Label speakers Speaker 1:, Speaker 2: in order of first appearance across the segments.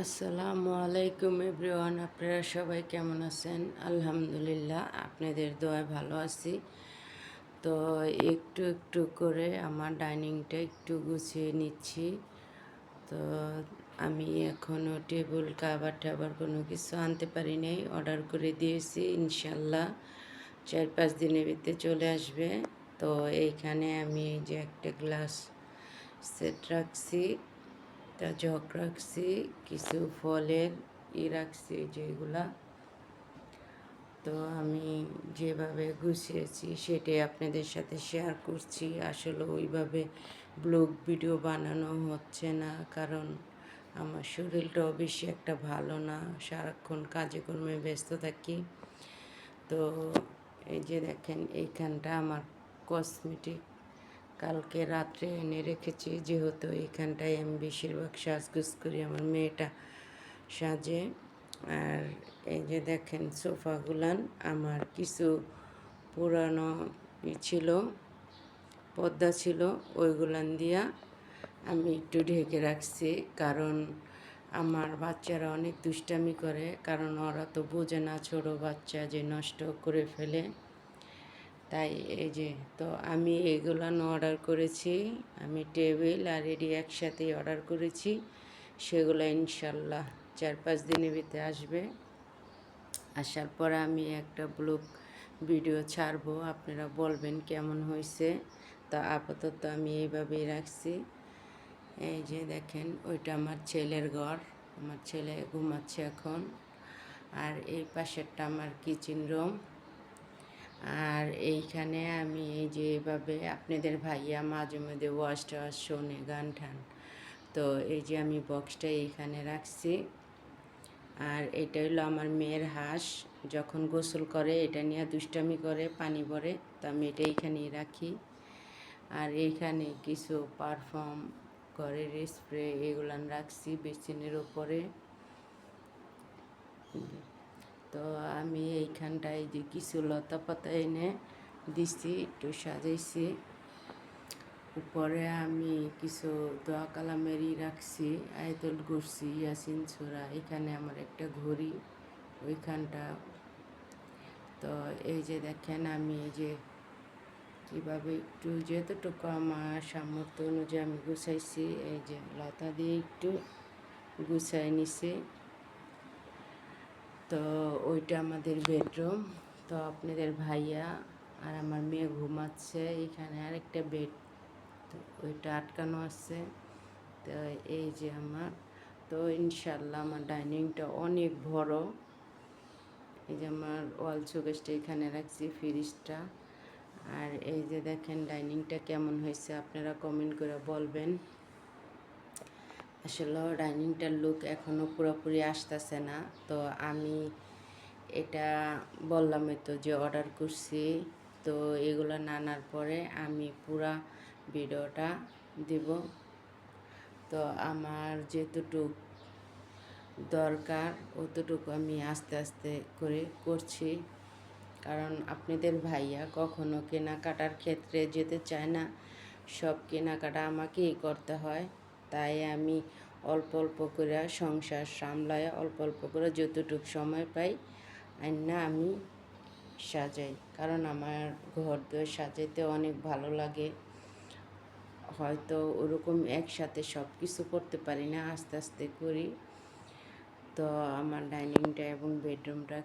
Speaker 1: আসসালামু আলাইকুম এভরিওয়ান, আপনারা সবাই কেমন আছেন? আলহামদুলিল্লাহ, আপনাদের দোয়ায় ভালো আছি। তো একটু একটু করে আমার ডাইনিংটা একটু গুছিয়ে নিচ্ছি। তো আমি এখনও টেবিল কাবার টাবার কোনো কিছু আনতে পারি নাই, অর্ডার করে দিয়েছি, ইনশাল্লাহ চার পাঁচ দিনের ভিতরে চলে আসবে। তো এইখানে আমি যে একটা গ্লাস সেট রাখছি। একটা জগ রাখছি, কিছু ফলের ই রাখছি, যেগুলা তো আমি যেভাবে গুছিয়েছি সেটাই আপনাদের সাথে শেয়ার করছি। আসলে ওইভাবে ব্লগ ভিডিও বানানো হচ্ছে না, কারণ আমার শরীরটাও বেশি একটা ভালো না, সারাক্ষণ কাজে কর্মে ব্যস্ত থাকি। তো এই যে দেখেন, এইখানটা আমার কসমেটিক কালকে রাত্রে এনে রেখেছি, যেহেতু এখানটায় আমি বেশিরভাগ সাজগুজ করি আমার মেয়েটা সাজে। আর এই যে দেখেন সোফাগুলান, আমার কিছু পুরানো ছিল, পদ্মা ছিল, ওইগুলান দিয়া আমি একটু ঢেকে রাখছি। কারণ আমার বাচ্চারা অনেক দুষ্টামি করে, কারণ ওরা তো বোঝে না ছোটো বাচ্চা যে নষ্ট করে ফেলে। তাই এই যে, তো আমি এগুলো অর্ডার করেছি। আমি টেবিল আর এডি একসাথেই অর্ডার করেছি। সেগুলো ইনশাল্লাহ চার পাঁচ দিনের ভিতরে আসবে। আসার পরে আমি একটা ব্লগ ভিডিও ছাড়বো। আপনারা বলবেন কেমন হয়েছে। তা আপাতত আমি এইভাবেই রাখছি। এই যে দেখেন, ওইটা আমার ছেলের ঘর। আমার ছেলে ঘুমাচ্ছে এখন। আর এই পাশেরটা আমার কিচেন রুম আর এইখানে আমি এই যে এভাবে আপনাদের ভাইয়া মাঝে মধ্যে ওয়াশ টাওয়াশ শোনে, গান ঠান। তো এই যে আমি বক্সটা এইখানে রাখছি। আর এটা হলো আমার মেয়ের হাঁস। যখন গোসল করে, এটা নিয়ে দুষ্টামি করে, পানি ভরে, তো আমি এটা এইখানেই রাখি। আর এইখানে কিছু পারফর্ম ঘরের স্প্রে এগুলান রাখছি বেসিনের ওপরে তো আমি এইখানটায় যে কিছু লতা পাতা এনে দিছি, একটু সাজাইছি। উপরে আমি কিছু দোয়া কালামেরই রাখছি, আয়তল করছি ইয়াসিন ছোড়া এখানে আমার একটা ঘড়ি, ওইখানটা। তো এই যে দেখেন আমি এই যে কীভাবে একটু যেতটুকু আমার সামর্থ্য অনুযায়ী আমি গুছাইছি, এই যে লতা দিয়ে একটু গুছাই নিছি। তো ওইটা আমাদের বেডরুম। তো আপনাদের ভাইয়া আর আমার মেয়ে ঘুমাচ্ছে, এখানে আরেকটা বেড। তো ওইটা আটকানো আছে। তো এই যে আমার। তো ইনশাল্লাহ আমার ডাইনিংটা অনেক বড়। এই যে আমার ওয়াল চৌকেসটা এখানে রাখছি, ফ্রিজটা। আর এই যে দেখেন, ডাইনিংটা কেমন হয়েছে, আপনারা কমেন্ট করে বলবেন। আসলে ডাইনিংটার লুক এখনও পুরোপুরি আসতেছে না। তো আমি এটা বললামই তো যে অর্ডার করছি। তো এগুলো নানার পরে আমি পুরা ভিডিওটা দিব। তো আমার যেতটুক দরকার, অতটুকু আমি আস্তে আস্তে করে করছি। কারণ আপনাদের ভাইয়া কখনো কেনাকাটার ক্ষেত্রে যেতে চায় না। সব কেনাকাটা আমাকেই করতে হয়। তাই আমি অল্প অল্প করে সংসার সামলায়, অল্প অল্প করে যতটুকু সময় পাই না আমি সাজাই। কারণ আমার ঘর দোর সাজাইতে অনেক ভালো লাগে। হয়তো ওরকম একসাথে সব কিছু করতে পারি না, আস্তে আস্তে করি। তো আমার ডাইনিংটা এবং বেডরুমটা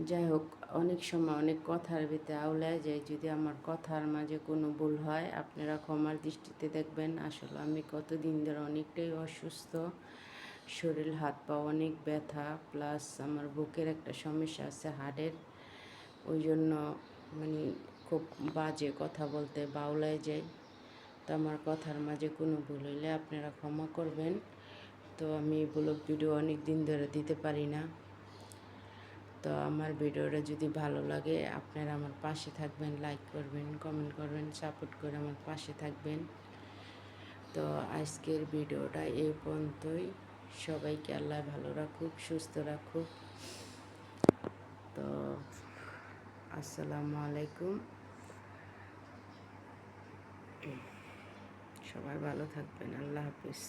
Speaker 1: যাই হোক, অনেক সময় অনেক কথার ভিতরে আওলায় যায়, যদি আমার কথার মাঝে কোনো ভুল হয়, আপনারা ক্ষমার দৃষ্টিতে দেখবেন। আসলে আমি কতদিন ধরে অনেকটাই অসুস্থ, শরীর, হাত পা অনেক ব্যথা প্লাস আমার বুকের একটা সমস্যা আছে হার্টের ওই জন্য মানে খুব বাজে কথা বলতে বাউলায় যায়। তো আমার কথার মাঝে কোনো ভুল হইলে আপনারা ক্ষমা করবেন। তো আমি ব্লগ ভিডিও অনেক দিন ধরে দিতে পারি না। তো আমার ভিডিওটা যদি ভালো লাগে, আপনারা আমার পাশে থাকবেন লাইক করবেন কমেন্ট করবেন সাপোর্ট করে আমার পাশে থাকবেন। তো আজকের ভিডিওটা এই পর্যন্তই। সবাইকে আল্লাহ ভালো রাখুক, সুস্থ রাখুক। তো আসসালামু আলাইকুম। সবাই ভালো থাকবেন, আল্লাহ হাফিজ।